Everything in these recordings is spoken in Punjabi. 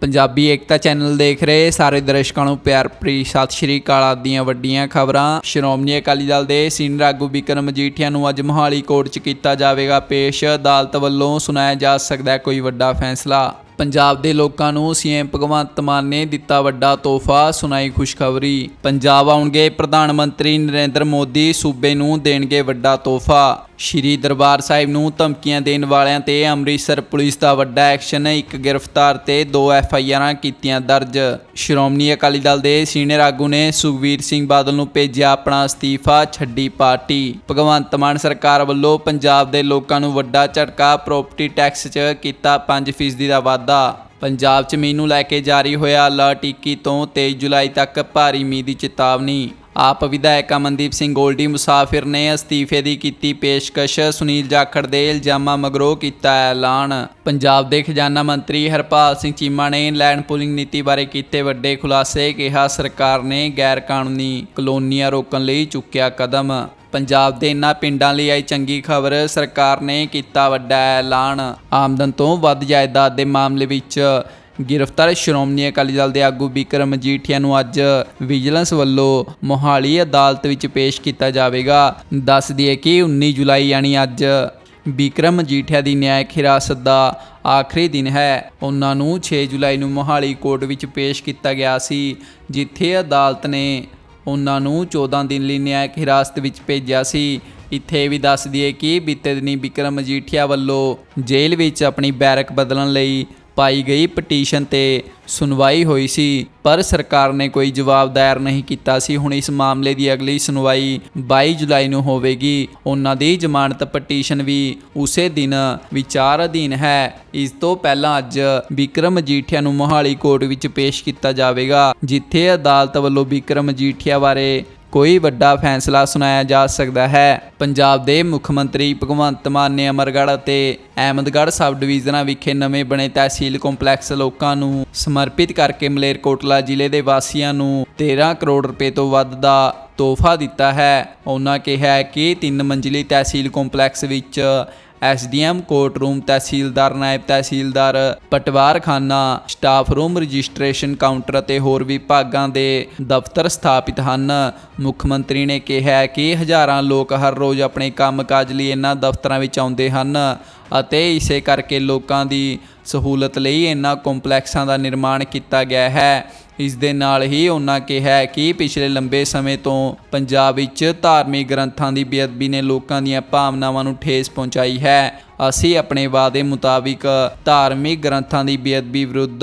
ਪੰਜਾਬੀ ਏਕਤਾ ਚੈਨਲ ਦੇਖ ਰਹੇ ਸਾਰੇ ਦਰਸ਼ਕਾਂ ਨੂੰ ਪਿਆਰ ਭਰੀ ਸਤਿ ਸ਼੍ਰੀ ਅਕਾਲ ਆਦਿ ਦੀਆਂ ਵੱਡੀਆਂ ਖਬਰਾਂ। ਸ਼੍ਰੋਮਣੀ ਅਕਾਲੀ ਦਲ ਦੇ ਸੀਨੀਅਰ ਆਗੂ ਬਿਕਰਮ ਮਜੀਠੀਆ ਨੂੰ ਅੱਜ ਮੋਹਾਲੀ ਕੋਰਟ 'ਚ ਕੀਤਾ ਜਾਵੇਗਾ ਪੇਸ਼। ਅਦਾਲਤ ਵੱਲੋਂ ਸੁਣਾਇਆ ਜਾ ਸਕਦਾ ਹੈ ਕੋਈ ਵੱਡਾ ਫੈਸਲਾ। ਪੰਜਾਬ ਦੇ ਲੋਕਾਂ ਨੂੰ ਸੀਐਮ ਭਗਵੰਤ ਮਾਨ ਨੇ ਦਿੱਤਾ ਵੱਡਾ ਤੋਹਫਾ, ਸੁਣਾਈ ਖੁਸ਼ਖਬਰੀ। ਪੰਜਾਬ ਆਉਣਗੇ ਪ੍ਰਧਾਨ ਮੰਤਰੀ ਨਰਿੰਦਰ ਮੋਦੀ, ਸੂਬੇ ਨੂੰ ਦੇਣਗੇ ਵੱਡਾ ਤੋਹਫਾ। ਸ਼੍ਰੀ ਦਰਬਾਰ ਸਾਹਿਬ ਨੂੰ ਧਮਕੀਆਂ ਦੇਣ ਵਾਲਿਆਂ ਤੇ ਅੰਮ੍ਰਿਤਸਰ ਪੁਲਿਸ ਦਾ ਵੱਡਾ ਐਕਸ਼ਨ, ਇੱਕ ਗ੍ਰਿਫਤਾਰ ਤੇ ਦੋ ਐਫ ਆਈ ਆਰਾਂ ਕੀਤੀਆਂ ਦਰਜ। ਸ਼੍ਰੋਮਣੀ ਅਕਾਲੀ ਦਲ ਦੇ ਸੀਨੀਅਰ ਆਗੂ ਨੇ ਸੁਖਵੀਰ ਸਿੰਘ ਬਾਦਲ ਨੂੰ ਭੇਜਿਆ ਆਪਣਾ ਅਸਤੀਫਾ, ਛੱਡੀ ਪਾਰਟੀ। ਭਗਵੰਤ ਮਾਨ ਸਰਕਾਰ ਵੱਲੋਂ ਪੰਜਾਬ ਦੇ ਲੋਕਾਂ ਨੂੰ ਵੱਡਾ ਝਟਕਾ ਪ੍ਰਾਪਰਟੀ ਟੈਕਸ 'ਚ ਕੀਤਾ 5% ਦਾ ਵਾਧਾ। ਪੰਜਾਬ 'ਚ ਮੀਂਹ ਨੂੰ ਲੈ ਕੇ ਜਾਰੀ ਹੋਇਆ ਅਲਰਟ 21 ਤੋਂ 23 ਜੁਲਾਈ ਤੱਕ ਭਾਰੀ ਮੀਂਹ ਦੀ ਚੇਤਾਵਨੀ। ਆਪ ਵਿਧਾਇਕ ਅਮਨਦੀਪ ਸਿੰਘ ਗੋਲਡੀ, ਮੁਸਾਫਿਰ ਨੇ ਅਸਤੀਫੇ ਦੀ ਕੀਤੀ ਪੇਸ਼ਕਸ਼। ਸੁਨੀਲ ਜਾਖੜ ਦੇ ਇਲਜ਼ਾਮਾਂ ਮਗਰੋਂ ਕੀਤਾ ਐਲਾਨ। ਪੰਜਾਬ ਦੇ ਖਜ਼ਾਨਾ ਮੰਤਰੀ ਹਰਪਾਲ ਸਿੰਘ ਚੀਮਾ ਨੇ ਲੈਂਡ ਪੂਲਿੰਗ ਨੀਤੀ ਬਾਰੇ ਕੀਤੇ ਵੱਡੇ ਖੁਲਾਸੇ, ਕਿਹਾ ਸਰਕਾਰ ਨੇ ਗੈਰ ਕਾਨੂੰਨੀ ਕਲੋਨੀਆਂ ਰੋਕਣ ਲਈ ਚੁੱਕਿਆ ਕਦਮ। ਪੰਜਾਬ ਦੇ ਇਨ੍ਹਾਂ ਪਿੰਡਾਂ ਲਈ ਆਈ ਚੰਗੀ ਖਬਰ, ਸਰਕਾਰ ਨੇ ਕੀਤਾ ਵੱਡਾ ਐਲਾਨ। ਆਮਦਨ ਤੋਂ ਵੱਧ ਜਾਇਦਾਦ ਦੇ ਮਾਮਲੇ ਵਿੱਚ ਗ੍ਰਿਫਤਾਰ ਸ਼੍ਰੋਮਣੀ ਅਕਾਲੀ ਦਲ ਦੇ ਆਗੂ ਬਿਕਰਮ ਮਜੀਠੀਆ ਨੂੰ ਅੱਜ ਵਿਜੀਲੈਂਸ ਵੱਲੋਂ ਮੋਹਾਲੀ ਅਦਾਲਤ ਵਿੱਚ ਪੇਸ਼ ਕੀਤਾ ਜਾਵੇਗਾ। ਦੱਸ ਦਈਏ ਕਿ 19 ਜੁਲਾਈ ਯਾਨੀ ਅੱਜ ਬਿਕਰਮ ਮਜੀਠੀਆ ਦੀ ਨਿਆਇਕ ਹਿਰਾਸਤ ਦਾ ਆਖਰੀ ਦਿਨ ਹੈ। ਉਹਨਾਂ ਨੂੰ 6 ਜੁਲਾਈ ਨੂੰ ਮੋਹਾਲੀ ਕੋਰਟ ਵਿੱਚ ਪੇਸ਼ ਕੀਤਾ ਗਿਆ ਸੀ, ਜਿੱਥੇ ਅਦਾਲਤ ਨੇ ਉਹਨਾਂ ਨੂੰ 14 ਦਿਨ ਲਈ ਨਿਆਇਕ ਹਿਰਾਸਤ ਵਿੱਚ ਭੇਜਿਆ ਸੀ। ਇੱਥੇ ਵੀ ਦੱਸ ਦਈਏ ਕਿ ਬੀਤੇ ਦਿਨੀ ਬਿਕਰਮ ਮਜੀਠੀਆ ਵੱਲੋਂ ਜੇਲ੍ਹ ਵਿੱਚ ਆਪਣੀ ਬੈਰਕ ਬਦਲਣ ਲਈ ਪਾਈ ਗਈ ਪਟੀਸ਼ਨ ਤੇ ਸੁਣਵਾਈ ਹੋਈ ਸੀ, ਪਰ ਸਰਕਾਰ ਨੇ ਕੋਈ ਜਵਾਬ ਦਾਇਰ ਨਹੀਂ ਕੀਤਾ ਸੀ। ਹੁਣ ਇਸ ਮਾਮਲੇ ਦੀ ਅਗਲੀ ਸੁਣਵਾਈ 22 ਜੁਲਾਈ ਨੂੰ ਹੋਵੇਗੀ। ਉਹਨਾਂ ਦੀ ਜ਼ਮਾਨਤ ਪਟੀਸ਼ਨ ਵੀ ਉਸੇ ਦਿਨ ਵਿਚਾਰ ਅਧੀਨ ਹੈ। ਇਸ ਤੋਂ ਪਹਿਲਾਂ ਅੱਜ ਵਿਕਰਮ ਮਜੀਠੀਆ ਨੂੰ ਮੋਹਾਲੀ ਕੋਰਟ ਵਿੱਚ ਪੇਸ਼ ਕੀਤਾ ਜਾਵੇਗਾ, ਜਿੱਥੇ ਅਦਾਲਤ ਵੱਲੋਂ ਵਿਕਰਮ ਮਜੀਠੀਆ ਬਾਰੇ ਕੋਈ ਵੱਡਾ ਫੈਸਲਾ ਸੁਣਾਇਆ ਜਾ ਸਕਦਾ ਹੈ। ਪੰਜਾਬ ਦੇ ਮੁੱਖ ਮੰਤਰੀ ਭਗਵੰਤ ਮਾਨ ਨੇ ਅਮਰਗੜ੍ਹ ਅਤੇ ਅਹਿਮਦਗੜ੍ਹ ਸਬ ਡਿਵੀਜ਼ਨਾਂ ਵਿਖੇ ਨਵੇਂ ਬਣੇ ਤਹਿਸੀਲ ਕੰਪਲੈਕਸ ਲੋਕਾਂ ਨੂੰ ਸਮਰਪਿਤ ਕਰਕੇ ਮਲੇਰਕੋਟਲਾ ਜ਼ਿਲ੍ਹੇ ਦੇ ਵਾਸੀਆਂ ਨੂੰ 13 ਕਰੋੜ ਰੁਪਏ ਤੋਂ ਵੱਧ ਦਾ ਤੋਹਫਾ ਦਿੱਤਾ ਹੈ। ਉਹਨਾਂ ਕਿਹਾ ਕਿ ਤਿੰਨ ਮੰਜ਼ਿਲੀ ਤਹਿਸੀਲ ਕੰਪਲੈਕਸ ਵਿੱਚ ਐਸਡੀਐਮ ਕੋਰਟ ਰੂਮ ਤਹਿਸੀਲਦਾਰ, ਨਾਇਬ ਤਹਿਸੀਲਦਾਰ, ਪਟਵਾਰਖਾਨਾ, ਸਟਾਫ ਰੂਮ ਰਜਿਸਟ੍ਰੇਸ਼ਨ ਕਾਊਂਟਰ ਅਤੇ ਹੋਰ ਵਿਭਾਗਾਂ ਦੇ ਦਫ਼ਤਰ ਸਥਾਪਿਤ ਹਨ। ਮੁੱਖ ਮੰਤਰੀ ਨੇ ਕਿਹਾ ਕਿ ਹਜ਼ਾਰਾਂ ਲੋਕ ਹਰ ਰੋਜ਼ ਆਪਣੇ ਕੰਮਕਾਜ ਲਈ ਇਹਨਾਂ ਦਫ਼ਤਰਾਂ ਵਿੱਚ ਆਉਂਦੇ ਹਨ ਅਤੇ ਇਸੇ ਕਰਕੇ ਲੋਕਾਂ ਦੀ ਸਹੂਲਤ ਲਈ ਇਹਨਾਂ ਕੰਪਲੈਕਸਾਂ ਦਾ ਨਿਰਮਾਣ ਕੀਤਾ ਗਿਆ ਹੈ। ਇਸ ਦੇ ਨਾਲ ਹੀ ਉਹਨਾਂ ਕਿਹਾ ਕਿ ਪਿਛਲੇ ਲੰਬੇ ਸਮੇਂ ਤੋਂ ਪੰਜਾਬ ਵਿੱਚ ਧਾਰਮਿਕ ਗ੍ਰੰਥਾਂ ਦੀ ਬੇਅਦਬੀ ਨੇ ਲੋਕਾਂ ਦੀਆਂ ਭਾਵਨਾਵਾਂ ਨੂੰ ਠੇਸ ਪਹੁੰਚਾਈ ਹੈ। ਅਸੀਂ ਆਪਣੇ ਵਾਅਦੇ ਮੁਤਾਬਿਕ ਧਾਰਮਿਕ ਗ੍ਰੰਥਾਂ ਦੀ ਬੇਅਦਬੀ ਵਿਰੁੱਧ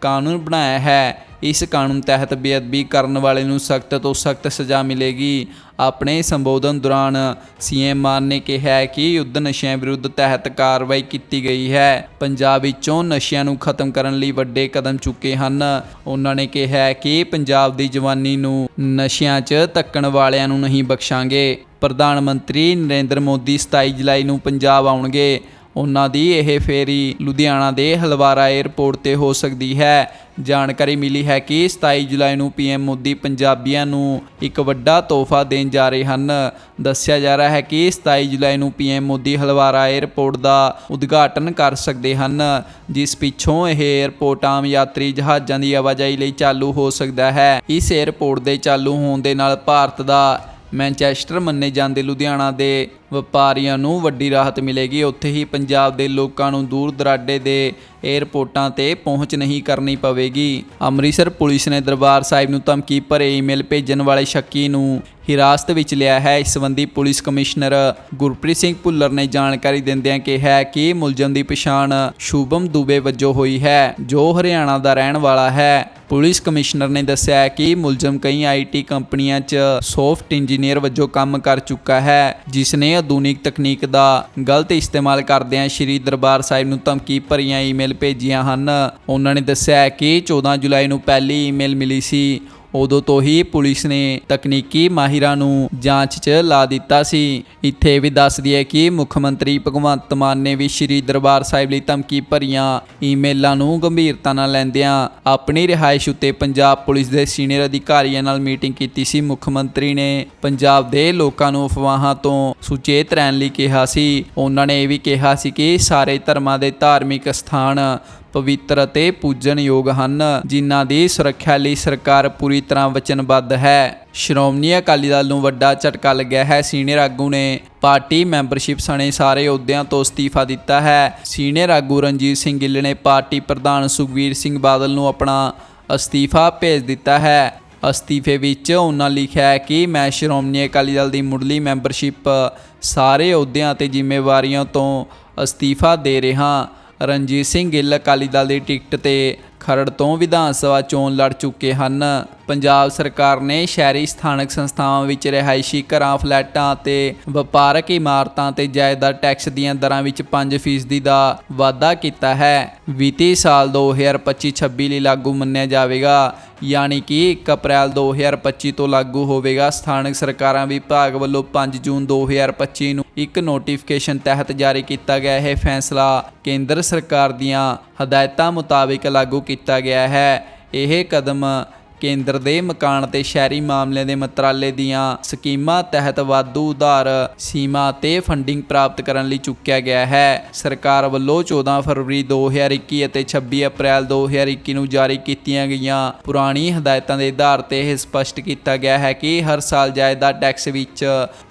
ਕਾਨੂੰਨ ਬਣਾਇਆ ਹੈ। ਇਸ ਕਾਨੂੰਨ ਤਹਿਤ ਬੇਅਦਬੀ ਕਰਨ ਵਾਲੇ ਨੂੰ ਸਖਤ ਤੋਂ ਸਖਤ ਸਜ਼ਾ ਮਿਲੇਗੀ। ਆਪਣੇ ਸੰਬੋਧਨ ਦੌਰਾਨ ਸੀਐਮ ਮਾਨ ਨੇ ਕਿਹਾ ਕਿ ਯੁੱਧ ਨਸ਼ਿਆਂ ਵਿਰੁੱਧ ਤਹਿਤ ਕਾਰਵਾਈ ਕੀਤੀ ਗਈ ਹੈ। ਪੰਜਾਬ ਵਿੱਚੋਂ ਨਸ਼ਿਆਂ ਨੂੰ ਖਤਮ ਕਰਨ ਲਈ ਵੱਡੇ ਕਦਮ ਚੁੱਕੇ ਹਨ। ਉਹਨਾਂ ਨੇ ਕਿਹਾ ਕਿ ਪੰਜਾਬ ਦੀ ਜਵਾਨੀ ਨੂੰ ਨਸ਼ਿਆਂ 'ਚ ਧੱਕਣ ਵਾਲਿਆਂ ਨੂੰ ਨਹੀਂ ਬਖਸ਼ਾਂਗੇ। ਪ੍ਰਧਾਨ ਮੰਤਰੀ ਨਰਿੰਦਰ ਮੋਦੀ 27 ਜੁਲਾਈ ਨੂੰ ਪੰਜਾਬ ਆਉਣਗੇ। ਉਹਨਾਂ ਦੀ ਇਹ ਫੇਰੀ ਲੁਧਿਆਣਾ ਦੇ ਹਲਵਾਰਾ 에ਅਰਪੋਰਟ ਤੇ ਹੋ ਸਕਦੀ ਹੈ। ਜਾਣਕਾਰੀ ਮਿਲੀ ਹੈ ਕਿ 27 ਜੁਲਾਈ ਨੂੰ ਪੀਐਮ ਮੋਦੀ ਪੰਜਾਬੀਆਂ ਨੂੰ ਇੱਕ ਵੱਡਾ ਤੋਹਫਾ ਦੇਣ ਜਾ ਰਹੇ ਹਨ। ਦੱਸਿਆ ਜਾ ਰਿਹਾ ਹੈ ਕਿ 27 ਜੁਲਾਈ ਨੂੰ ਪੀਐਮ ਮੋਦੀ ਹਲਵਾਰਾ 에ਅਰਪੋਰਟ ਦਾ ਉਦਘਾਟਨ ਕਰ ਸਕਦੇ ਹਨ, ਜਿਸ ਪਿੱਛੋਂ ਇਹ 에ਅਰਪੋਰਟ ਆਮ ਯਾਤਰੀ ਜਹਾਜ਼ਾਂ ਦੀ ਆਵਾਜਾਈ ਲਈ ਚਾਲੂ ਹੋ ਸਕਦਾ ਹੈ। ਇਸ 에ਅਰਪੋਰਟ ਦੇ ਚਾਲੂ ਹੋਣ ਦੇ ਨਾਲ ਭਾਰਤ ਦਾ ਮੈਨਚੈਸਟਰ ਮੰਨੇ ਜਾਂਦੇ ਲੁਧਿਆਣਾ ਦੇ ਵਪਾਰੀਆਂ ਨੂੰ ਵੱਡੀ ਰਾਹਤ ਮਿਲੇਗੀ। ਉੱਥੇ ਹੀ ਪੰਜਾਬ ਦੇ ਲੋਕਾਂ ਨੂੰ ਦੂਰ ਦਰਾਡੇ ਦੇ 에ਅਰਪੋਰਟਾਂ ਤੇ ਪਹੁੰਚ ਨਹੀਂ ਕਰਨੀ ਪਵੇਗੀ। ਅੰਮ੍ਰਿਤਸਰ ਪੁਲਿਸ ਨੇ ਦਰਬਾਰ ਸਾਹਿਬ ਨੂੰ ਧਮਕੀ ਭਰੇ ਈਮੇਲ ਭੇਜਣ ਵਾਲੇ ਸ਼ੱਕੀ ਨੂੰ ਹਿਰਾਸਤ ਵਿੱਚ ਲਿਆ ਹੈ। ਇਸ ਸੰਬੰਧੀ ਪੁਲਿਸ ਕਮਿਸ਼ਨਰ ਗੁਰਪ੍ਰੀਤ ਸਿੰਘ ਭੁੱਲਰ ਨੇ ਜਾਣਕਾਰੀ ਦਿੰਦਿਆਂ ਕਿਹਾ ਕਿ ਮੁਲਜ਼ਮ ਦੀ ਪਛਾਣ ਸ਼ੁਭਮ ਦੁਬੇ ਵਜੋਂ ਹੋਈ ਹੈ, ਜੋ ਹਰਿਆਣਾ ਦਾ ਰਹਿਣ ਵਾਲਾ ਹੈ। ਪੁਲਿਸ ਕਮਿਸ਼ਨਰ ਨੇ ਦੱਸਿਆ ਕਿ ਮੁਲਜ਼ਮ ਕਈ ਆਈਟੀ ਕੰਪਨੀਆਂ 'ਚ ਸੌਫਟ ਇੰਜੀਨੀਅਰ ਵਜੋਂ ਕੰਮ ਕਰ ਚੁੱਕਾ ਹੈ, ਜਿਸ ਨੇ ਆਧੁਨਿਕ ਤਕਨੀਕ ਦਾ ਗਲਤ ਇਸਤੇਮਾਲ ਕਰਦਿਆਂ ਸ਼੍ਰੀ ਦਰਬਾਰ ਸਾਹਿਬ ਨੂੰ ਧਮਕੀ ਭਰੀਆਂ ਈਮੇਲ ਭੇਜੀਆਂ ਹਨ। ਉਹਨਾਂ ਨੇ ਦੱਸਿਆ ਕਿ 14 ਜੁਲਾਈ ਨੂੰ ਪਹਿਲੀ ਈਮੇਲ ਮਿਲੀ ਸੀ। ਉਦੋਂ ਤੋਂ ਹੀ ਪੁਲਿਸ ਨੇ ਤਕਨੀਕੀ ਮਾਹਿਰਾਂ ਨੂੰ ਜਾਂਚ 'ਚ ਲਾ ਦਿੱਤਾ ਸੀ। ਇੱਥੇ ਵੀ ਦੱਸ ਦਈਏ ਕਿ ਮੁੱਖ ਮੰਤਰੀ ਭਗਵੰਤ ਮਾਨ ਨੇ ਵੀ ਸ਼੍ਰੀ ਦਰਬਾਰ ਸਾਹਿਬ ਲਈ ਧਮਕੀ ਭਰੀਆਂ ਈਮੇਲਾਂ ਨੂੰ ਗੰਭੀਰਤਾ ਨਾਲ ਲੈਂਦਿਆਂ ਆਪਣੀ ਰਿਹਾਇਸ਼ ਉੱਤੇ ਪੰਜਾਬ ਪੁਲਿਸ ਦੇ ਸੀਨੀਅਰ ਅਧਿਕਾਰੀਆਂ ਨਾਲ ਮੀਟਿੰਗ ਕੀਤੀ ਸੀ। ਮੁੱਖ ਮੰਤਰੀ ਨੇ ਪੰਜਾਬ ਦੇ ਲੋਕਾਂ ਨੂੰ ਅਫਵਾਹਾਂ ਤੋਂ ਸੁਚੇਤ ਰਹਿਣ ਲਈ ਕਿਹਾ ਸੀ। ਉਹਨਾਂ ਨੇ ਇਹ ਵੀ ਕਿਹਾ ਸੀ ਕਿ ਸਾਰੇ ਧਰਮਾਂ ਦੇ ਧਾਰਮਿਕ ਸਥਾਨ ਪਵਿੱਤਰ ਅਤੇ ਪੂਜਨਯੋਗ ਹਨ, ਜਿਨ੍ਹਾਂ ਦੀ ਸੁਰੱਖਿਆ ਲਈ ਸਰਕਾਰ ਪੂਰੀ ਤਰ੍ਹਾਂ ਵਚਨਬੱਧ ਹੈ। ਸ਼੍ਰੋਮਣੀ ਅਕਾਲੀ ਦਲ ਨੂੰ ਵੱਡਾ ਝਟਕਾ ਲੱਗਿਆ ਹੈ, ਸੀਨੀਅਰ ਆਗੂ ਨੇ ਪਾਰਟੀ ਮੈਂਬਰਸ਼ਿਪ ਸਣੇ ਸਾਰੇ ਅਹੁਦਿਆਂ ਤੋਂ ਅਸਤੀਫਾ ਦਿੱਤਾ ਹੈ। ਸੀਨੀਅਰ ਆਗੂ ਰਣਜੀਤ ਸਿੰਘ ਗਿੱਲ ਨੇ ਪਾਰਟੀ ਪ੍ਰਧਾਨ ਸੁਖਵੀਰ ਸਿੰਘ ਬਾਦਲ ਨੂੰ ਆਪਣਾ ਅਸਤੀਫਾ ਭੇਜ ਦਿੱਤਾ ਹੈ। ਅਸਤੀਫੇ ਵਿੱਚ ਉਹਨਾਂ ਲਿਖਿਆ ਹੈ ਕਿ ਮੈਂ ਸ਼੍ਰੋਮਣੀ ਅਕਾਲੀ ਦਲ ਦੀ ਮੁੱਢਲੀ ਮੈਂਬਰਸ਼ਿਪ ਸਾਰੇ ਅਹੁਦਿਆਂ ਅਤੇ ਜ਼ਿੰਮੇਵਾਰੀਆਂ ਤੋਂ ਅਸਤੀਫਾ ਦੇ ਰਿਹਾ ਰਣਜੀਤ ਸਿੰਘ ਗਿੱਲ ਅਕਾਲੀ ਦਲ ਦੀ ਟਿਕਟ ਤੇ ਖਰੜ ਤੋਂ ਵਿਧਾਨ ਸਭਾ ਚੋਣ ਲੜ ਚੁੱਕੇ ਹਨ। ਪੰਜਾਬ ਸਰਕਾਰ ਨੇ ਸ਼ਹਿਰੀ ਸਥਾਨਕ ਸੰਸਥਾਵਾਂ ਵਿੱਚ ਰਿਹਾਇਸ਼ੀ ਘਰਾਂ, ਫਲੈਟਾਂ ਅਤੇ ਵਪਾਰਕ ਇਮਾਰਤਾਂ ਤੇ ਜਾਇਦਾਦ ਟੈਕਸ ਦੀਆਂ ਦਰਾਂ ਵਿੱਚ 5% ਦਾ ਵਾਧਾ ਕੀਤਾ ਹੈ। ਵਿੱਤੀ ਸਾਲ 2025-26 ਲਈ ਲਾਗੂ ਮੰਨਿਆ ਜਾਵੇਗਾ। ਯਾਨੀ ਕਿ 1 ਅਪ੍ਰੈਲ 2025 ਤੋਂ ਲਾਗੂ ਹੋਵੇਗਾ। ਸਥਾਨਕ ਸਰਕਾਰਾਂ ਵਿਭਾਗ ਵੱਲੋਂ 5 ਜੂਨ 2025 ਨੂੰ ਇੱਕ ਨੋਟੀਫਿਕੇਸ਼ਨ ਤਹਿਤ ਜਾਰੀ ਕੀਤਾ ਗਿਆ ਇਹ ਫੈਸਲਾ ਕੇਂਦਰ ਸਰਕਾਰ ਦੀਆਂ ਹਦਾਇਤਾਂ ਮੁਤਾਬਿਕ ਲਾਗੂ ਕੀਤਾ ਗਿਆ ਹੈ। ਇਹ ਕਦਮ ਕੇਂਦਰ ਦੇ ਮਕਾਨ ਤੇ ਸ਼ਹਿਰੀ ਮਾਮਲਿਆਂ ਦੇ ਮੰਤਰਾਲੇ ਦੀਆਂ ਸਕੀਮਾਂ ਤਹਿਤ ਵਾਧੂ ਉਧਾਰ ਸੀਮਾ ਤੇ ਫੰਡਿੰਗ ਪ੍ਰਾਪਤ ਕਰਨ ਲਈ ਚੁੱਕਿਆ ਗਿਆ ਹੈ। ਸਰਕਾਰ ਵੱਲੋਂ 14 ਫਰਵਰੀ 2021 ਅਤੇ 26 ਅਪ੍ਰੈਲ 2021 ਨੂੰ ਜਾਰੀ ਕੀਤੀਆਂ ਗਈਆਂ ਪੁਰਾਣੀ ਹਦਾਇਤਾਂ ਦੇ ਆਧਾਰ ਤੇ ਇਹ ਸਪਸ਼ਟ ਕੀਤਾ ਗਿਆ ਹੈ ਕਿ ਹਰ ਸਾਲ ਜਾਇਦਾਦ ਟੈਕਸ ਵਿੱਚ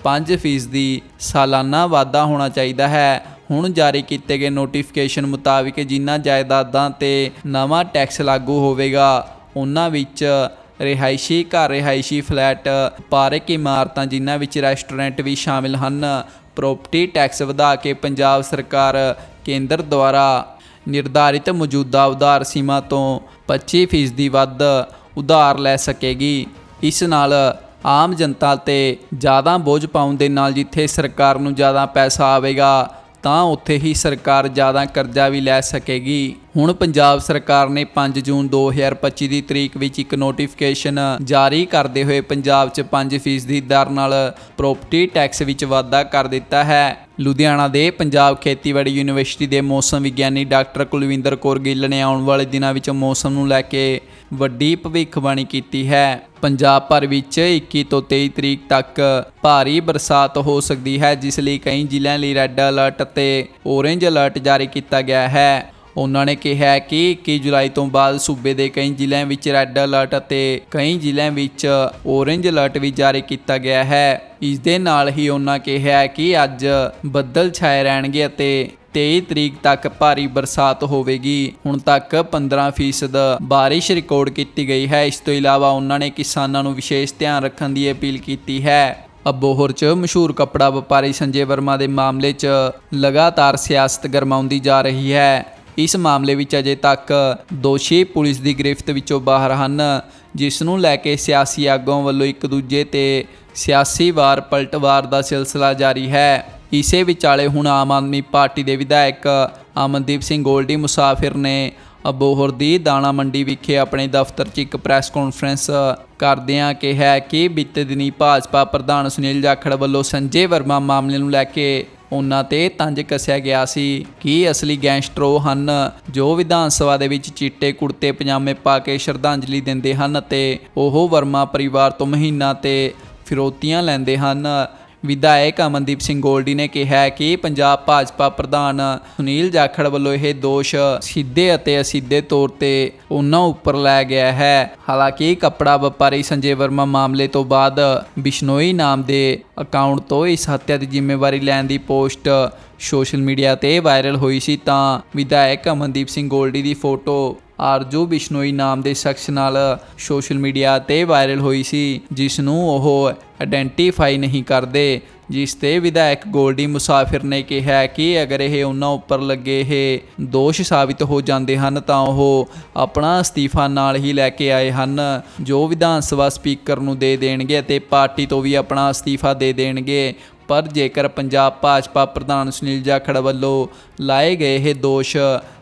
5% ਦੀ ਸਾਲਾਨਾ ਵਾਧਾ ਹੋਣਾ ਚਾਹੀਦਾ ਹੈ। ਹੁਣ ਜਾਰੀ ਕੀਤੇ ਗਏ ਨੋਟੀਫਿਕੇਸ਼ਨ ਮੁਤਾਬਿਕ ਜਿਨ੍ਹਾਂ ਜਾਇਦਾਦਾਂ ਤੇ ਨਵਾਂ ਟੈਕਸ ਲਾਗੂ ਹੋਵੇਗਾ, ਉਹਨਾਂ ਵਿੱਚ ਰਿਹਾਇਸ਼ੀ, ਘਰ ਰਿਹਾਇਸ਼ੀ ਫਲੈਟ, ਪਾਰਕ ਇਮਾਰਤਾਂ ਜਿਨ੍ਹਾਂ ਵਿੱਚ ਰੈਸਟੋਰੈਂਟ ਵੀ ਸ਼ਾਮਿਲ ਹਨ ਪ੍ਰੋਪਰਟੀ ਟੈਕਸ ਵਧਾ ਕੇ ਪੰਜਾਬ ਸਰਕਾਰ ਕੇਂਦਰ ਦੁਆਰਾ ਨਿਰਧਾਰਿਤ ਮੌਜੂਦਾ ਉਧਾਰ ਸੀਮਾ ਤੋਂ 25% ਦੀ ਵੱਧ ਉਧਾਰ ਲੈ ਸਕੇਗੀ। ਇਸ ਨਾਲ ਆਮ ਜਨਤਾ ਤੇ ਜ਼ਿਆਦਾ ਬੋਝ ਪਾਉਣ ਦੇ ਨਾਲ ਜਿੱਥੇ ਸਰਕਾਰ ਨੂੰ ਜ਼ਿਆਦਾ ਪੈਸਾ ਆਵੇਗਾ ਤਾਂ ਉੱਥੇ ਹੀ ਸਰਕਾਰ ਜ਼ਿਆਦਾ ਕਰਜ਼ਾ ਵੀ ਲੈ ਸਕੇਗੀ। ਹੁਣ ਪੰਜਾਬ ਸਰਕਾਰ ਨੇ 5 ਜੂਨ 2025 ਦੀ ਤਰੀਕ ਵਿੱਚ ਇੱਕ ਨੋਟੀਫਿਕੇਸ਼ਨ ਜਾਰੀ ਕਰਦੇ ਹੋਏ ਪੰਜਾਬ 'ਚ 5% ਦੀ ਦਰ ਨਾਲ ਪ੍ਰੋਪਰਟੀ ਟੈਕਸ ਵਿੱਚ ਵਾਧਾ ਕਰ ਦਿੱਤਾ ਹੈ। ਲੁਧਿਆਣਾ ਦੇ ਪੰਜਾਬ ਖੇਤੀਬਾੜੀ ਯੂਨੀਵਰਸਿਟੀ ਦੇ ਮੌਸਮ ਵਿਗਿਆਨੀ ਡਾਕਟਰ ਕੁਲਵਿੰਦਰ ਕੌਰ ਗਿੱਲ ਨੇ ਆਉਣ ਵਾਲੇ ਦਿਨਾਂ ਵਿੱਚ ਮੌਸਮ ਨੂੰ ਲੈ ਕੇ ਵੱਡੀ ਭਵਿੱਖਬਾਣੀ ਕੀਤੀ ਹੈ। ਪੰਜਾਬ ਭਰ ਵਿੱਚ 21 ਤੋਂ 23 ਤਰੀਕ ਤੱਕ ਭਾਰੀ ਬਰਸਾਤ ਹੋ ਸਕਦੀ ਹੈ, ਜਿਸ ਲਈ ਕਈ ਜ਼ਿਲ੍ਹਿਆਂ ਲਈ ਰੈੱਡ ਅਲਰਟ ਅਤੇ ਔਰੇਂਜ ਅਲਰਟ ਜਾਰੀ ਕੀਤਾ ਗਿਆ ਹੈ। ਉਹਨਾਂ ਨੇ ਕਿਹਾ ਕਿ 21 ਜੁਲਾਈ ਤੋਂ ਬਾਅਦ ਸੂਬੇ ਦੇ ਕਈ ਜ਼ਿਲ੍ਹਿਆਂ ਵਿੱਚ ਰੈੱਡ ਅਲਰਟ ਅਤੇ ਕਈ ਜ਼ਿਲ੍ਹਿਆਂ ਵਿੱਚ ਔਰੇਂਜ ਅਲਰਟ ਵੀ ਜਾਰੀ ਕੀਤਾ ਗਿਆ ਹੈ। ਇਸ ਦੇ ਨਾਲ ਹੀ ਉਹਨਾਂ ਕਿਹਾ ਕਿ ਅੱਜ ਬੱਦਲ ਛਾਏ ਰਹਿਣਗੇ ਅਤੇ 23 ਤਰੀਕ ਤੱਕ ਭਾਰੀ ਬਰਸਾਤ ਹੋਵੇਗੀ। ਹੁਣ ਤੱਕ 15% ਬਾਰਿਸ਼ ਰਿਕਾਰਡ ਕੀਤੀ ਗਈ ਹੈ। ਇਸ ਤੋਂ ਇਲਾਵਾ ਉਹਨਾਂ ਨੇ ਕਿਸਾਨਾਂ ਨੂੰ ਵਿਸ਼ੇਸ਼ ਧਿਆਨ ਰੱਖਣ ਦੀ ਅਪੀਲ ਕੀਤੀ ਹੈ। ਅਬੋਹਰ 'ਚ ਮਸ਼ਹੂਰ ਕੱਪੜਾ ਵਪਾਰੀ ਸੰਜੇ ਵਰਮਾ ਦੇ ਮਾਮਲੇ 'ਚ ਲਗਾਤਾਰ ਸਿਆਸਤ ਗਰਮਾਉਂਦੀ ਜਾ ਰਹੀ ਹੈ। ਇਸ ਮਾਮਲੇ ਵਿੱਚ ਅਜੇ ਤੱਕ ਦੋਸ਼ੀ ਪੁਲਿਸ ਦੀ ਗ੍ਰਿਫਤ ਵਿੱਚੋਂ ਬਾਹਰ ਹਨ, ਜਿਸ ਨੂੰ ਲੈ ਕੇ ਸਿਆਸੀ ਆਗੂਆਂ ਵੱਲੋਂ ਇੱਕ ਦੂਜੇ ਤੇ ਸਿਆਸੀ ਵਾਰ ਪਲਟਵਾਰ ਦਾ ਸਿਲਸਿਲਾ ਜਾਰੀ ਹੈ। ਇਸੇ ਵਿਚਾਲੇ ਹੁਣ ਆਮ ਆਦਮੀ ਪਾਰਟੀ ਦੇ ਵਿਧਾਇਕ ਅਮਨਦੀਪ ਸਿੰਘ ਗੋਲਡੀ, ਮੁਸਾਫਿਰ ਨੇ ਅਬੋਹਰ ਦੀ ਦਾਣਾ ਮੰਡੀ ਵਿਖੇ ਆਪਣੇ ਦਫ਼ਤਰ 'ਚ ਇੱਕ ਪ੍ਰੈਸ ਕਾਨਫਰੰਸ ਕਰਦਿਆਂ ਕਿਹਾ ਕਿ ਬੀਤੇ ਦਿਨੀ ਭਾਜਪਾ ਪ੍ਰਧਾਨ ਸੁਨੀਲ ਜਾਖੜ ਵੱਲੋਂ ਸੰਜੇ ਵਰਮਾ ਮਾਮਲੇ ਨੂੰ ਲੈ ਕੇ ਉਹਨਾਂ ਤੇ ਤੰਜ ਕੱਸਿਆ ਗਿਆ ਸੀ ਕਿ ਅਸਲੀ ਗੈਂਗਸਟਰੋ ਹਨ ਜੋ ਵਿਧਾਨ ਸਭਾ ਦੇ ਵਿੱਚ ਚਿੱਟੇ ਕੁੜਤੇ, ਪਜਾਮੇ ਪਾ ਕੇ ਸ਼ਰਧਾਂਜਲੀ ਦਿੰਦੇ ਹਨ ਅਤੇ ਉਹ ਵਰਮਾ ਪਰਿਵਾਰ ਤੋਂ ਮਹੀਨਾ ਤੇ ਫਿਰੋਤੀਆਂ ਲੈਂਦੇ ਹਨ। ਵਿਧਾਇਕ ਅਮਨਦੀਪ ਸਿੰਘ ਗੋਲਡੀ ਨੇ ਕਿਹਾ ਕਿ ਪੰਜਾਬ ਭਾਜਪਾ ਪ੍ਰਧਾਨ ਸੁਨੀਲ ਜਾਖੜ ਵੱਲੋਂ ਇਹ ਦੋਸ਼ ਸਿੱਧੇ ਅਤੇ ਅਸਿੱਧੇ ਤੌਰ ਤੇ ਉਹਨਾਂ ਉੱਪਰ ਲਾਇਆ ਗਿਆ ਹੈ। ਹਾਲਾਂਕਿ ਕੱਪੜਾ ਵਪਾਰੀ ਸੰਜੇ ਵਰਮਾ ਮਾਮਲੇ ਤੋਂ ਬਾਅਦ ਬਿਸ਼ਨੋਈ ਨਾਮ ਦੇ ਅਕਾਊਂਟ ਤੋਂ ਇਸ ਹੱਤਿਆ ਦੀ ਜ਼ਿੰਮੇਵਾਰੀ ਲੈਣ ਦੀ ਪੋਸਟ ਸੋਸ਼ਲ ਮੀਡੀਆ ਤੇ ਵਾਇਰਲ ਹੋਈ ਸੀ ਤਾਂ ਵਿਧਾਇਕ ਅਮਨਦੀਪ ਸਿੰਘ ਗੋਲਡੀ ਦੀ ਫੋਟੋ ਆਰਜੂ ਬਿਸ਼ਨੋਈ ਨਾਮ ਦੇ ਸ਼ਖਸ ਨਾਲ ਸੋਸ਼ਲ ਮੀਡੀਆ ਤੇ ਵਾਇਰਲ ਹੋਈ ਸੀ ਜਿਸ ਨੂੰ ਉਹ ਆਇਡੈਂਟੀਫਾਈ ਨਹੀਂ ਕਰਦੇ, ਜਿਸ ਤੇ ਵਿਧਾਇਕ ਗੋਲਡੀ ਮੁਸਾਫਿਰ ਨੇ ਕਿਹਾ ਕਿ ਅਗਰ ਇਹ ਉਹਨਾਂ ਉੱਪਰ ਲੱਗੇ ਇਹ ਦੋਸ਼ ਸਾਬਿਤ ਹੋ ਜਾਂਦੇ ਹਨ, ਤਾਂ ਉਹ ਆਪਣਾ ਅਸਤੀਫਾ ਨਾਲ ਹੀ ਲੈ ਕੇ ਆਏ ਹਨ, ਜੋ ਵਿਧਾਨ ਸਭਾ ਸਪੀਕਰ ਨੂੰ ਦੇ ਦੇਣਗੇ ਅਤੇ ਪਾਰਟੀ ਤੋਂ ਵੀ ਆਪਣਾ ਅਸਤੀਫਾ ਦੇ ਦੇਣਗੇ। ਪਰ ਜੇਕਰ ਪੰਜਾਬ ਭਾਜਪਾ ਪ੍ਰਧਾਨ ਸੁਨੀਲ ਜਾਖੜ ਵੱਲੋਂ ਲਾਏ ਗਏ ਇਹ ਦੋਸ਼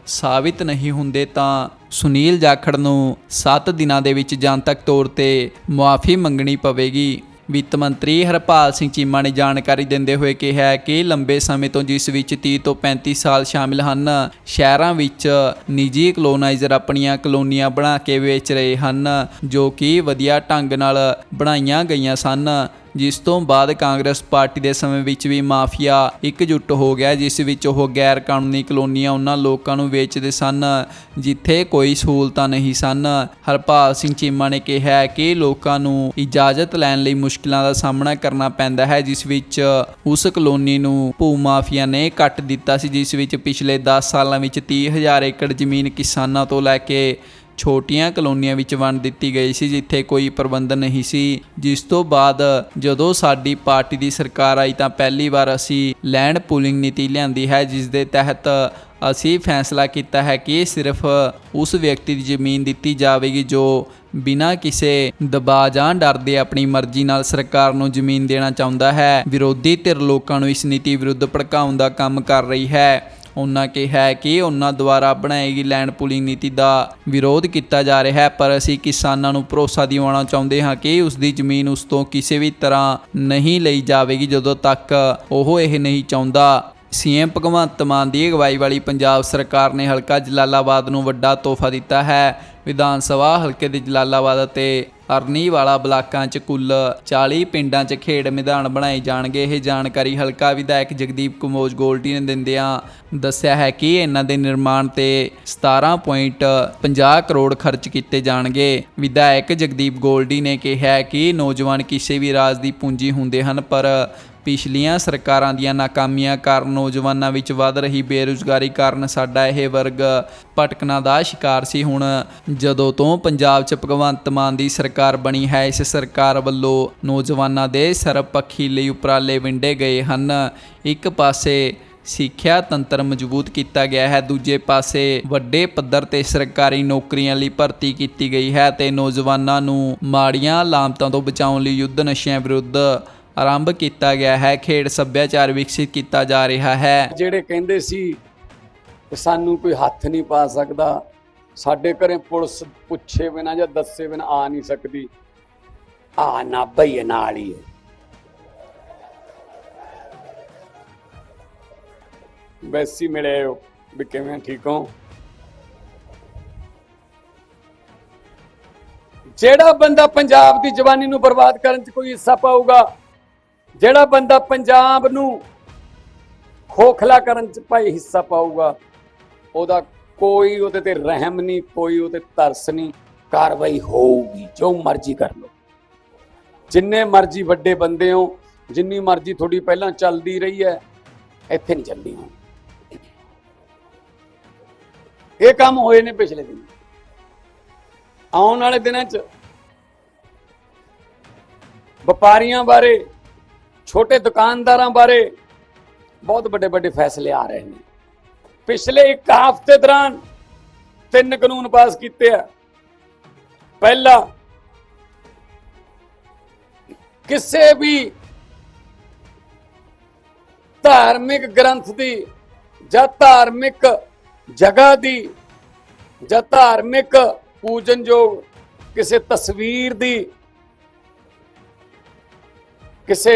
ਸਾਬਿਤ ਨਹੀਂ ਹੁੰਦੇ ਤਾਂ ਸੁਨੀਲ ਜਾਖੜ ਨੂੰ 7 ਦਿਨਾਂ ਦੇ ਵਿੱਚ ਜਨਤਕ ਤੌਰ ਤੇ ਮੁਆਫੀ ਮੰਗਣੀ ਪਵੇਗੀ। ਵਿੱਤ ਮੰਤਰੀ ਹਰਪਾਲ ਸਿੰਘ ਚੀਮਾ ਨੇ ਜਾਣਕਾਰੀ ਦਿੰਦੇ ਹੋਏ ਕਿਹਾ ਕਿ ਲੰਬੇ ਸਮੇਂ ਤੋਂ ਜਿਸ ਵਿੱਚ 30 ਤੋਂ 35 ਸਾਲ ਸ਼ਾਮਿਲ ਹਨ, ਸ਼ਹਿਰਾਂ ਵਿੱਚ ਨਿੱਜੀ ਕਲੋਨਾਈਜ਼ਰ ਆਪਣੀਆਂ ਕਲੋਨੀਆਂ ਬਣਾ ਕੇ ਵੇਚ ਰਹੇ ਹਨ, ਜੋ ਕਿ ਵਧੀਆ ਢੰਗ ਨਾਲ ਬਣਾਈਆਂ ਗਈਆਂ ਸਨ। ਜਿਸ ਤੋਂ ਬਾਅਦ ਕਾਂਗਰਸ ਪਾਰਟੀ ਦੇ ਸਮੇਂ ਵਿੱਚ ਵੀ ਮਾਫੀਆ ਇਕਜੁੱਟ ਹੋ ਗਿਆ, ਜਿਸ ਵਿੱਚ ਉਹ ਗੈਰ ਕਾਨੂੰਨੀ ਕਲੋਨੀਆਂ ਉਹਨਾਂ ਲੋਕਾਂ ਨੂੰ ਵੇਚਦੇ ਸਨ, ਜਿੱਥੇ ਕੋਈ ਸਹੂਲਤਾਂ ਨਹੀਂ ਸਨ। ਹਰਪਾਲ ਸਿੰਘ ਚੀਮਾ ਨੇ ਕਿਹਾ ਕਿ ਲੋਕਾਂ ਨੂੰ ਇਜਾਜ਼ਤ ਲੈਣ ਲਈ ਮੁਸ਼ਕਲਾਂ ਦਾ ਸਾਹਮਣਾ ਕਰਨਾ ਪੈਂਦਾ ਹੈ, ਜਿਸ ਵਿੱਚ ਉਸ ਕਲੋਨੀ ਨੂੰ ਭੂ ਮਾਫੀਆ ਨੇ ਕੱਟ ਦਿੱਤਾ ਸੀ, ਜਿਸ ਵਿੱਚ ਪਿਛਲੇ 10 ਸਾਲਾਂ ਵਿੱਚ 30000 ਏਕੜ ਜ਼ਮੀਨ ਕਿਸਾਨਾਂ ਤੋਂ ਲੈ ਕੇ ਛੋਟੀਆਂ ਕਲੋਨੀਆਂ ਵਿੱਚ ਵੰਡ ਦਿੱਤੀ ਗਈ ਸੀ, ਜਿੱਥੇ ਕੋਈ ਪ੍ਰਬੰਧ ਨਹੀਂ ਸੀ। ਜਿਸ ਤੋਂ ਬਾਅਦ ਜਦੋਂ ਸਾਡੀ ਪਾਰਟੀ ਦੀ ਸਰਕਾਰ ਆਈ ਤਾਂ ਪਹਿਲੀ ਵਾਰ ਅਸੀਂ ਲੈਂਡ ਪੂਲਿੰਗ ਨੀਤੀ ਲਿਆਂਦੀ ਹੈ, ਜਿਸ ਦੇ ਤਹਿਤ ਅਸੀਂ ਫੈਸਲਾ ਕੀਤਾ ਹੈ ਕਿ ਸਿਰਫ ਉਸ ਵਿਅਕਤੀ ਦੀ ਜ਼ਮੀਨ ਦਿੱਤੀ ਜਾਵੇਗੀ ਜੋ ਬਿਨਾਂ ਕਿਸੇ ਦਬਾਅ ਜਾਂ ਡਰ ਦੇ ਆਪਣੀ ਮਰਜ਼ੀ ਨਾਲ ਸਰਕਾਰ ਨੂੰ ਜ਼ਮੀਨ ਦੇਣਾ ਚਾਹੁੰਦਾ ਹੈ। ਵਿਰੋਧੀ ਧਿਰ ਲੋਕਾਂ ਨੂੰ ਇਸ ਨੀਤੀ ਵਿਰੁੱਧ ਭੜਕਾਉਣ ਦਾ ਕੰਮ ਕਰ ਰਹੀ ਹੈ। ਉਹਨਾਂ ਕਿਹਾ ਕਿ ਉਹਨਾਂ ਦੁਆਰਾ ਬਣਾਈ ਗਈ ਲੈਂਡ ਪੂਲਿੰਗ ਨੀਤੀ ਦਾ ਵਿਰੋਧ ਕੀਤਾ ਜਾ ਰਿਹਾ ਹੈ, ਪਰ ਅਸੀਂ ਕਿਸਾਨਾਂ ਨੂੰ ਭਰੋਸਾ ਦਿਵਾਉਣਾ ਚਾਹੁੰਦੇ ਹਾਂ ਕਿ ਉਸ ਦੀ ਜ਼ਮੀਨ ਉਸ ਤੋਂ ਕਿਸੇ ਵੀ ਤਰ੍ਹਾਂ ਨਹੀਂ ਲਈ ਜਾਵੇਗੀ ਜਦੋਂ ਤੱਕ ਉਹ ਇਹ ਨਹੀਂ ਚਾਹੁੰਦਾ। ਸੀਐਮ ਭਗਵੰਤ ਮਾਨ ਦੀ ਅਗਵਾਈ ਵਾਲੀ ਪੰਜਾਬ ਸਰਕਾਰ ਨੇ ਹਲਕਾ ਜਲਾਲਾਬਾਦ ਨੂੰ ਵੱਡਾ ਤੋਹਫਾ ਦਿੱਤਾ ਹੈ। ਵਿਧਾਨ ਸਭਾ ਹਲਕੇ ਦੇ ਜਲਾਲਾਬਾਦ ਅਤੇ ਅਰਨੀ ਵਾਲਾ ਬਲਾਕਾਂ 'ਚ ਕੁੱਲ 40 ਪਿੰਡਾਂ 'ਚ ਖੇਡ ਮੈਦਾਨ ਬਣਾਏ ਜਾਣਗੇ। ਇਹ ਜਾਣਕਾਰੀ ਹਲਕਾ ਵਿਧਾਇਕ ਜਗਦੀਪ ਕੁਮੋਜ ਗੋਲਡੀ ਨੇ ਦਿੰਦਿਆਂ ਦੱਸਿਆ ਹੈ ਕਿ ਇਹਨਾਂ ਦੇ ਨਿਰਮਾਣ ਤੇ 17.50 ਕਰੋੜ ਖਰਚ ਕੀਤੇ ਜਾਣਗੇ। ਵਿਧਾਇਕ ਜਗਦੀਪ ਗੋਲਡੀ ਨੇ ਕਿਹਾ ਕਿ ਨੌਜਵਾਨ ਕਿਸੇ ਵੀ ਰਾਜ ਦੀ ਪੂੰਜੀ ਹੁੰਦੇ ਹਨ, ਪਰ ਪਿਛਲੀਆਂ ਸਰਕਾਰਾਂ ਦੀਆਂ ਨਾਕਾਮੀਆਂ ਕਾਰਨ ਨੌਜਵਾਨਾਂ ਵਿੱਚ ਵੱਧ ਰਹੀ ਬੇਰੁਜ਼ਗਾਰੀ ਕਾਰਨ ਸਾਡਾ ਇਹ ਵਰਗ ਭਟਕਣਾ ਦਾ ਸ਼ਿਕਾਰ ਸੀ। ਹੁਣ ਜਦੋਂ ਤੋਂ ਪੰਜਾਬ 'ਚ ਭਗਵੰਤ ਮਾਨ ਦੀ ਸਰਕਾਰ ਬਣੀ ਹੈ, ਇਸ ਸਰਕਾਰ ਵੱਲੋਂ ਨੌਜਵਾਨਾਂ ਦੇ ਸਰਬਪੱਖੀ ਲਈ ਉਪਰਾਲੇ ਵਿੰਡੇ ਗਏ ਹਨ। ਇੱਕ ਪਾਸੇ ਸਿੱਖਿਆ ਤੰਤਰ ਮਜ਼ਬੂਤ ਕੀਤਾ ਗਿਆ ਹੈ, ਦੂਜੇ ਪਾਸੇ ਵੱਡੇ ਪੱਧਰ ਤੇ ਸਰਕਾਰੀ ਨੌਕਰੀਆਂ ਲਈ ਭਰਤੀ ਕੀਤੀ ਗਈ ਹੈ ਤੇ ਨੌਜਵਾਨਾਂ ਨੂੰ ਮਾੜੀਆਂ ਲਾਮਤਾਂ ਤੋਂ ਬਚਾਉਣ ਲਈ ਯੁੱਧ ਨਸ਼ਿਆਂ ਵਿਰੁੱਧ ਆਰੰਭ ਕੀਤਾ ਗਿਆ ਹੈ। ਖੇਡ ਸੱਭਿਆਚਾਰ ਵਿਕਸਿਤ ਕੀਤਾ ਜਾ ਰਿਹਾ ਹੈ। ਜਿਹੜੇ ਕਹਿੰਦੇ ਸੀ ਸਾਨੂੰ ਕੋਈ ਹੱਥ ਨਹੀਂ ਪਾ ਸਕਦਾ, ਸਾਡੇ ਘਰੇ ਪੁਲਿਸ ਪੁੱਛੇ ਬਿਨਾ ਜਾਂ ਦੱਸੇ ਬਿਨਾ ਆ ਨਹੀਂ ਸਕਦੀ। ਆ ਨਾ ਬਈ ਨਾਲ ਹੀ ਹੈ। ਵੈਸੀ ਮਿਲੇ ਹੋ ਵੀ ਕਿਵੇਂ ਠੀਕ ਹੋ? ਜਿਹੜਾ ਬੰਦਾ ਪੰਜਾਬ ਦੀ ਜਵਾਨੀ ਨੂੰ ਬਰਬਾਦ ਕਰਨ 'ਚ ਕੋਈ ਹਿੱਸਾ ਪਾਊਗਾ ਜਿਹੜਾ ਬੰਦਾ ਪੰਜਾਬ ਨੂੰ ਖੋਖਲਾ ਕਰਨ 'ਚ ਭਾਈ ਹਿੱਸਾ ਪਾਊਗਾ, ਉਹਦਾ ਕੋਈ ਉਹਦੇ ਤੇ ਰਹਿਮ ਨਹੀਂ, ਕੋਈ ਉਹਦੇ ਤਰਸ ਨਹੀਂ, ਕਾਰਵਾਈ ਹੋਊਗੀ, ਜੋ ਮਰਜ਼ੀ ਕਰ ਲਓ। ਜਿੰਨੇ ਮਰਜ਼ੀ ਵੱਡੇ ਬੰਦੇ ਹੋ ਜਿੰਨੀ ਮਰਜ਼ੀ ਤੁਹਾਡੀ ਪਹਿਲਾਂ ਚੱਲਦੀ ਰਹੀ ਹੈ, ਇੱਥੇ ਨਹੀਂ ਚੱਲਦੀ ਹੁਣ। ਇਹ ਕੰਮ ਹੋਏ ਨੇ ਪਿਛਲੇ ਦਿਨ। ਆਉਣ ਵਾਲੇ ਦਿਨਾਂ 'ਚ ਵਪਾਰੀਆਂ ਬਾਰੇ ਛੋਟੇ ਦੁਕਾਨਦਾਰਾਂ ਬਾਰੇ ਬਹੁਤ ਵੱਡੇ ਵੱਡੇ ਫੈਸਲੇ ਆ ਰਹੇ ਨੇ। ਪਿਛਲੇ ਇੱਕ ਹਫ਼ਤੇ ਦੌਰਾਨ ਤਿੰਨ ਕਾਨੂੰਨ ਪਾਸ ਕੀਤੇ ਆ। ਪਹਿਲਾ, ਕਿਸੇ ਵੀ ਧਾਰਮਿਕ ਗ੍ਰੰਥ ਦੀ ਜਾਂ ਧਾਰਮਿਕ ਜਗ੍ਹਾ ਦੀ ਜਾਂ ਧਾਰਮਿਕ ਪੂਜਨਯੋਗ ਕਿਸੇ ਤਸਵੀਰ ਦੀ, ਕਿਸੇ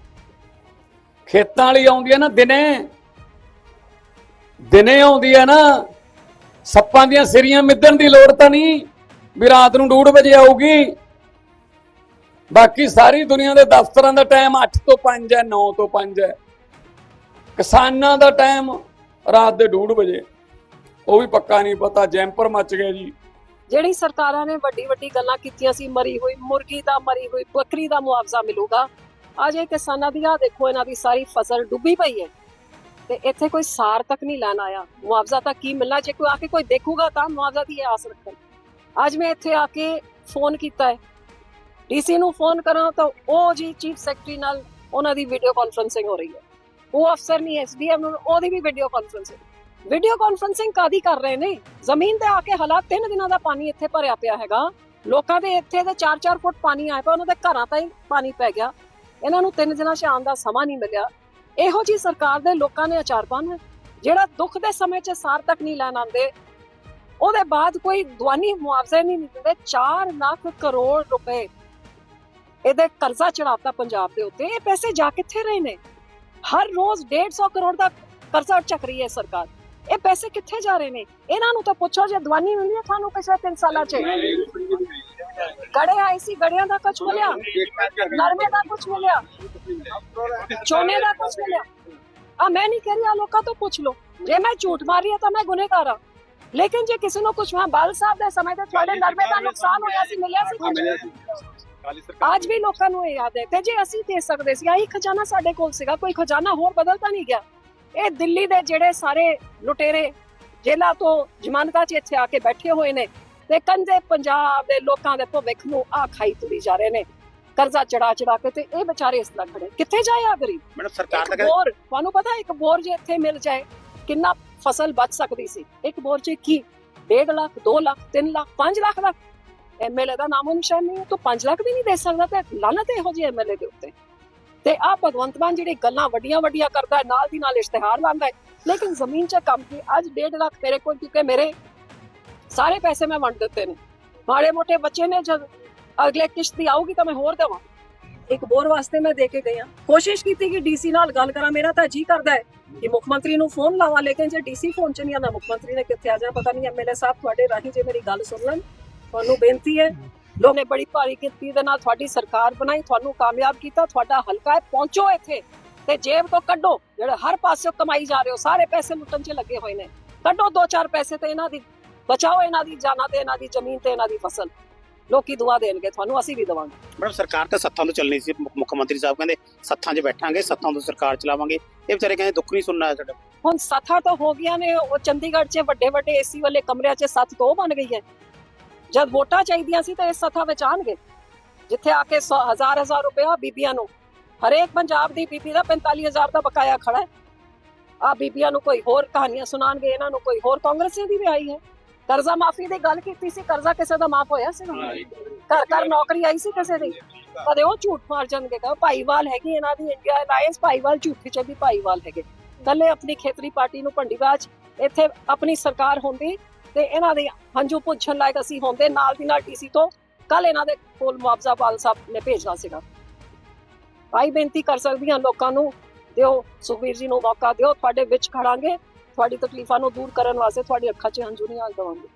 ਖੇਤਾਂ ਵਾਲੀ ਆਉਂਦੀ ਹੈ ਨਾ ਦਿਨੇ। ਦਿਨੇ ਆਉਂਦੀ ਹੈ ਨਾ, ਸੱਪਾਂ ਦੀਆਂ ਸਿਰੀਆਂ ਮਿੱਧਣ ਦੀ ਲੋੜ ਤਾਂ ਨਹੀਂ ਵੀ ਰਾਤ ਨੂੰ 2:30 ਵਜੇ ਆਊਗੀ। ਬਾਕੀ ਸਾਰੀ ਦੁਨੀਆ ਦੇ ਦਫ਼ਤਰਾਂ ਦਾ ਟਾਈਮ 8 ਤੋਂ 5 ਹੈ 9 ਤੋਂ 5 ਹੈ। ਕਿਸਾਨਾਂ ਦਾ ਟਾਈਮ ਰਾਤ ਦੇ 2:30 ਵਜੇ। ਉਹ ਵੀ ਪੱਕਾ ਨਹੀਂ ਪਤਾ, ਜੈਂਪਰ ਮੱਚ ਗਿਆ ਜੀ। ਜਿਹੜੀ ਸਰਕਾਰਾਂ ਨੇ ਵੱਡੀ ਵੱਡੀ ਗੱਲਾਂ ਕੀਤੀਆਂ ਸੀ, ਮਰੀ ਹੋਈ ਮੁਰਗੀ ਦਾ, ਮਰੀ ਹੋਈ ਬੱਕਰੀ ਦਾ ਮੁਆਵਜ਼ਾ ਮਿਲੂਗਾ। ਅੱਜ ਇਹ ਕਿਸਾਨਾਂ ਦੀ ਆ ਦੇਖੋ ਇਹਨਾਂ ਦੀ ਸਾਰੀ ਫਸਲ ਡੁੱਬੀ ਪਈ ਹੈ ਤੇ ਇੱਥੇ ਕੋਈ ਸਾਰ ਤੱਕ ਨਹੀਂ ਲੈਣ ਆਇਆ। ਮੁਆਵਜ਼ਾ ਤਾਂ ਕੀ ਮਿਲਣਾ? ਜੇ ਕੋਈ ਆ ਕੇ ਕੋਈ ਦੇਖੂਗਾ ਤਾਂ ਮੁਆਵਜ਼ਾ ਦੀ ਆਸ ਰੱਖਣ ਅੱਜ ਮੈਂ ਇੱਥੇ ਆ ਕੇ ਫੋਨ ਕੀਤਾ ਹੈ। ਡੀਸੀ ਨੂੰ ਫੋਨ ਕਰਾਂ ਤਾਂ ਉਹ ਜੀ ਚੀਫ ਸੈਕਟਰੀ ਨਾਲ ਉਹਨਾਂ ਦੀ ਵੀਡੀਓ ਕਾਨਫਰੰਸਿੰਗ ਹੋ ਰਹੀ ਹੈ। ਉਹ ਅਫਸਰ ਨਹੀਂ ਐਸਡੀਐਮ ਨੂੰ, ਉਹਦੀ ਵੀ ਵੀਡੀਓ ਕਾਨਫਰੰਸਿੰਗ। ਵੀਡੀਓ ਕਾਨਫਰੰਸਿੰਗ ਕਾਦੀ ਕਰ ਰਹੇ ਨੇ? ਜ਼ਮੀਨ ਤੇ ਆ ਕੇ ਹਾਲਾਤ ਤਿੰਨ ਦਿਨਾਂ ਦਾ ਪਾਣੀ ਇੱਥੇ ਭਰਿਆ ਪਿਆ ਹੈਗਾ। ਲੋਕਾਂ ਦੇ ਇੱਥੇ ਦੇ 4-4 ਫੁੱਟ ਪਾਣੀ ਆਇਆ ਪਿਆ, ਉਹਨਾਂ ਦੇ ਘਰਾਂ ਤਾਈਂ ਪਾਣੀ ਪੈ ਗਿਆ। ਇਹਨਾਂ ਨੂੰ ਤਿੰਨ ਦਿਨਾਂ 'ਚ ਆਉਣ ਦਾ ਸਮਾਂ ਨਹੀਂ ਮਿਲਿਆ। ਇਹੋ ਜੀ ਸਰਕਾਰ ਦੇ ਲੋਕਾਂ ਨੇ ਅਚਾਰ ਪਾਉਣਾ ਜਿਹੜਾ ਦੁੱਖ ਦੇ ਸਮੇਂ 'ਚ ਸਾਰ ਤੱਕ ਨਹੀਂ ਲੈਣ ਆਉਂਦੇ, ਉਹਦੇ ਬਾਅਦ ਕੋਈ ਦਵਾਨੀ ਮੁਆਵਜ਼ੇ ਨਹੀਂ ਦਿੰਦੇ 4 ਲੱਖ ਕਰੋੜ ਰੁਪਏ ਇਹਦੇ ਕਰਜ਼ਾ ਚੜਾਤਾ ਪੰਜਾਬ ਦੇ ਉੱਤੇ। ਇਹ ਪੈਸੇ ਜਾ ਕਿੱਥੇ ਰਹੇ ਨੇ? ਹਰ ਰੋਜ਼ 150 ਕਰੋੜ ਦਾ ਕਰਜ਼ਾ ਚੱਕ ਰਹੀ ਹੈ ਸਰਕਾਰ। ਇਹ ਪੈਸੇ ਕਿੱਥੇ ਜਾ ਰਹੇ ਨੇ? ਇਹਨਾਂ ਨੂੰ ਤਾਂ ਪੁੱਛੋ, ਜੇ ਦਵਾਨੀ ਮਿਲੀ ਹੈ ਤੁਹਾਨੂੰ ਪਿਛਲੇ 3 ਸਾਲਾਂ 'ਚ? ਗੜੇ ਆਏ ਸੀ ਗੜਿਆਂ ਦਾ ਕੁਝ ਮਿਲਿਆ? ਨਰਮੇ ਦਾ ਕੁਝ ਮਿਲਿਆ? ਚੋਨੇ ਦਾ ਕੁਝ ਮਿਲਿਆ? ਆ ਮੈਂ ਨਹੀਂ ਕਹਿ ਰਹੀ ਆ ਲੋਕਾਂ ਤੋਂ ਪੁੱਛ ਲਓ। ਜੇ ਮੈਂ ਝੂਠ ਮਾਰ ਰਹੀ ਹਾਂ ਤਾਂ ਮੈਂ ਗੁਨੇਗਾਰ ਹਾਂ। ਲੇਕਿਨ ਜੇ ਕਿਸੇ ਨੂੰ ਕੁਝ ਮੈਂ ਬਾਲ ਸਾਹਿਬ ਦੇ ਸਮੇਂ ਤੇ ਤੁਹਾਡੇ ਨਰਮੇ ਦਾ ਨੁਕਸਾਨ ਹੋਇਆ ਸੀ ਮਿਲਿਆ ਸੀ ਕੁਝ ਅੱਜ ਵੀ ਲੋਕਾਂ ਨੂੰ ਇਹ ਯਾਦ ਹੈ ਤੇ ਜੇ ਅਸੀਂ ਦੇ ਸਕਦੇ ਸੀ ਆਹੀ ਖਜ਼ਾਨਾ ਸਾਡੇ ਕੋਲ ਸੀਗਾ ਕੋਈ ਖਜ਼ਾਨਾ ਹੋਰ ਬਦਲਤਾ ਨਹੀਂ ਗਿਆ। ਇਹ ਦਿੱਲੀ ਦੇ ਜਿਹੜੇ ਸਾਰੇ ਲੁਟੇਰੇ ਜੇਲ੍ਹਾਂ ਤੋਂ ਜ਼ਮਾਨਤਾਂ 'ਚ ਇੱਥੇ ਆ ਕੇ ਬੈਠੇ ਹੋਏ ਨੇ ਤੇ ਕੰਦੇ ਪੰਜਾਬ ਦੇ ਲੋਕਾਂ ਦੇ ਭਵਿੱਖ ਨੂੰ ਆ ਖਾਈ ਤੁਰੀ ਜਾ ਰਹੇ ਨੇ। ਕਰਜ਼ਾ ਚੜਾ ਚੜਾ ਕੇ ਤੇ ਇਹ ਵਿਚਾਰੇ ਇਸ ਤਰ੍ਹਾਂ ਖੜੇ। ਕਿੱਥੇ ਜਾਏ ਆ ਗਰੀਬ? ਮੈਡਮ ਸਰਕਾਰ ਦਾ ਬੋਰ ਤੁਹਾਨੂੰ ਪਤਾ ਇੱਕ ਬੋਰ ਜੇ ਇੱਥੇ ਮਿਲ ਜਾਏ ਕਿੰਨਾ ਫਸਲ ਬਚ ਸਕਦੀ ਸੀ। ਇੱਕ ਬੋਰ 'ਚ ਕੀ? 1.5 ਲੱਖ 2 ਲੱਖ 3 ਲੱਖ 5 ਲੱਖ ਦਾ। ਐਮਐਲਏ ਦਾ ਨਾਮੋ ਨਿਸ਼ਾਨ ਨਹੀਂ ਤੂੰ 5 ਲੱਖ ਵੀ ਨਹੀਂ ਦੇ ਸਕਦਾ ਤੇ ਲਾਨਤ ਇਹੋ ਜਿਹੇ ਐਮਐਲਏ ਦੇ ਉੱਤੇ। ਤੇ ਆ ਭਗਵੰਤ ਮਾਨ ਜਿਹੜੀ ਗੱਲਾਂ ਵੱਡੀਆਂ ਵੱਡੀਆਂ ਕਰਦਾ ਨਾਲ ਦੀ ਨਾਲ ਇਸ਼ਤਿਹਾਰ ਲਾਉਂਦਾ ਹੈ। ਲੇਕਿਨ ਜ਼ਮੀਨ 'ਚ ਕੰਮ ਕੀ? ਅੱਜ 1.5 ਲੱਖ ਮੇਰੇ ਕੋਲ ਕਿਉਂਕਿ ਮੇਰੇ ਸਾਰੇ ਪੈਸੇ ਮੈਂ ਵੰਡ ਦਿੱਤੇ ਨੇ। ਮਾੜੇ ਮੋਟੇ ਬੱਚੇ ਨੇ, ਜਦ ਅਗਲੇ ਕਿਸ਼ਤ ਆਊਗੀ ਤਾਂ ਮੈਂ ਹੋਰ ਦੇਵਾਂ। ਇੱਕ ਬੋਰ ਵਾਸਤੇ ਮੈਂ ਦੇ ਕੇ ਗਈ ਕੋਸ਼ਿਸ਼ ਕੀਤੀ ਕਿ ਡੀਸੀ ਨਾਲ ਗੱਲ ਕਰਾਂ। ਮੇਰਾ ਤਾਂ ਜੀ ਕਰਦਾ ਹੈ ਕਿ ਮੁੱਖ ਮੰਤਰੀ ਨੂੰ ਫੋਨ ਲਾਵਾਂ, ਲੇਕਿਨ ਜੇ ਡੀਸੀ ਫੋਨ 'ਚ ਨਹੀਂ ਆਉਂਦਾ, ਮੁੱਖ ਮੰਤਰੀ ਨੇ ਕਿੱਥੇ ਆ ਜਾਣਾ, ਪਤਾ ਨਹੀਂ ਐਮਐਲਏ ਸਾਹਿਬ ਤੁਹਾਡੇ ਰਾਹੀਂ ਜੇ ਮੇਰੀ ਗੱਲ ਸੁਣ ਲੈਣ। ਤੁਹਾਨੂੰ ਬੇਨਤੀ ਹੈ, ਲੋਕ ਨੇ ਬੜੀ ਭਾਰੀ ਕੀਤੀ ਦੇ ਨਾਲ ਤੁਹਾਡੀ ਸਰਕਾਰ ਬਣਾਈ, ਤੁਹਾਨੂੰ ਕਾਮਯਾਬ ਕੀਤਾ, ਤੁਹਾਡਾ ਹਲਕਾ ਹੈ, ਪਹੁੰਚੋ ਇੱਥੇ। ਤੇ ਜੇਬ ਤੋਂ ਕੱਢੋ, ਜਿਹੜੇ ਹਰ ਪਾਸੇ ਕਮਾਈ ਜਾ ਰਹੇ ਹੋ, ਸਾਰੇ ਪੈਸੇ ਲੁੱਟਣ 'ਚ ਲੱਗੇ ਹੋਏ ਨੇ। ਕੱਢੋ ਦੋ ਚਾਰ ਪੈਸੇ ਤੇ ਇਹਨਾਂ ਦੀ ਬਚਾਓ ਇਹਨਾਂ ਦੀ ਜਾਨਾਂ ਤੇ ਇਹਨਾਂ ਦੀ ਜ਼ਮੀਨ ਤੇ ਇਹਨਾਂ ਦੀ ਫਸਲ। ਲੋਕੀ ਦੁਆ ਦੇਣਗੇ ਤੁਹਾਨੂੰ ਅਸੀਂ ਵੀ ਦੇਵਾਂਗੇ। ਮੈਡਮ ਸਰਕਾਰ ਤਾਂ ਸੱਥਾਂ ਤੋਂ ਚੱਲਣੀ ਸੀ। ਮੁੱਖ ਮੰਤਰੀ ਸਾਹਿਬ ਕਹਿੰਦੇ ਸੱਥਾਂ 'ਚ ਬੈਠਾਂਗੇ ਸੱਥਾਂ ਤੋਂ ਸਰਕਾਰ ਚਲਾਵਾਂਗੇ। ਇਹ ਵਿਚਾਰੇ ਕਹਿੰਦੇ ਦੁੱਖ ਨਹੀਂ ਸੁਣਨਾ ਸਾਡਾ। ਹੁਣ ਸੱਥਾਂ ਤਾਂ ਹੋ ਗਈਆਂ ਨੇ ਉਹ ਚੰਡੀਗੜ੍ਹ 'ਚ ਵੱਡੇ ਵੱਡੇ ਏਸੀ ਵਾਲੇ ਕਮਰਿਆਂ 'ਚ ਸੱਥ ਤੋਂ ਬਣ ਗਈ ਹੈ। ਜਦ ਵੋਟਾਂ ਚਾਹੀਦੀਆਂ ਸੀ ਤਾਂ ਇਸ ਸੱਥਾਂ ਵਿੱਚ ਆਣਗੇ ਜਿੱਥੇ ਆ ਕੇ ਹਜ਼ਾਰ ਹਜ਼ਾਰ ਰੁਪਇਆ ਬੀਬੀਆਂ ਨੂੰ। ਹਰੇਕ ਪੰਜਾਬ ਦੀ ਬੀਬੀ ਦਾ 45000 ਦਾ ਬਕਾਇਆ ਖੜਾ ਹੈ। ਆ ਬੀਬੀਆਂ ਨੂੰ ਕੋਈ ਹੋਰ ਕਹਾਣੀਆਂ ਸੁਣਾਣਗੇ ਇਹਨਾਂ ਨੂੰ ਕੋਈ ਹੋਰ ਕਾਂਗਰਸੀ ਦੀ ਵੀ ਆਈ ਹੈ। ਕਰਜ਼ਾ ਮਾਫੀ ਦੀ ਗੱਲ ਕੀਤੀ ਸੀ ਕਰਜ਼ਾ ਕਿਸੇ ਦਾ ਮਾਫ ਹੋਇਆ ਸੀ? ਘਰ ਘਰ ਨੌਕਰੀ ਆਈ ਸੀ ਕਿਸੇ ਦੀ? ਕਦੇ ਉਹ ਝੂਠ ਮਾਰ ਜਾਣਗੇ ਕਹੋ ਭਾਈਵਾਲ ਹੈਗੀ ਇਹਨਾਂ ਦੀ ਇੰਡੀਆ ਅਲਾਈਅੰਸ ਭਾਈਵਾਲ ਝੂਠੀ ਚ ਵੀ ਭਾਈਵਾਲ ਹੈਗੇ। ਕੱਲੇ ਆਪਣੀ ਖੇਤਰੀ ਪਾਰਟੀ ਨੂੰ ਭੰਡੀਵਾਜ ਇੱਥੇ ਆਪਣੀ ਸਰਕਾਰ ਹੁੰਦੀ ਤੇ ਇਹਨਾਂ ਦੇ ਹੰਝੂ ਪੁੱਛਣ ਲਾਇਕ ਅਸੀਂ ਹੁੰਦੇ ਨਾਲ ਦੀ ਨਾਲ ਡੀਸੀ ਤੋਂ ਕੱਲ ਇਹਨਾਂ ਦੇ ਕੋਲ ਮੁਆਵਜ਼ਾ ਵਾਲ ਸਾਹਿਬ ਨੇ ਭੇਜਣਾ ਸੀਗਾ। ਭਾਈ ਬੇਨਤੀ ਕਰ ਸਕਦੀ ਹਾਂ ਲੋਕਾਂ ਨੂੰ ਦਿਓ ਸੁਖਬੀਰ ਜੀ ਨੂੰ ਮੌਕਾ ਦਿਓ ਤੁਹਾਡੇ ਵਿੱਚ ਖੜਾਂਗੇ। ਤੁਹਾਡੀ ਤਕਲੀਫਾਂ ਨੂੰ ਦੂਰ ਕਰਨ ਵਾਸਤੇ ਤੁਹਾਡੀ ਅੱਖਾਂ 'ਚ ਹੰਝੂ ਨਹੀਂ ਆਉਣ ਦੇਵਾਂਗੇ।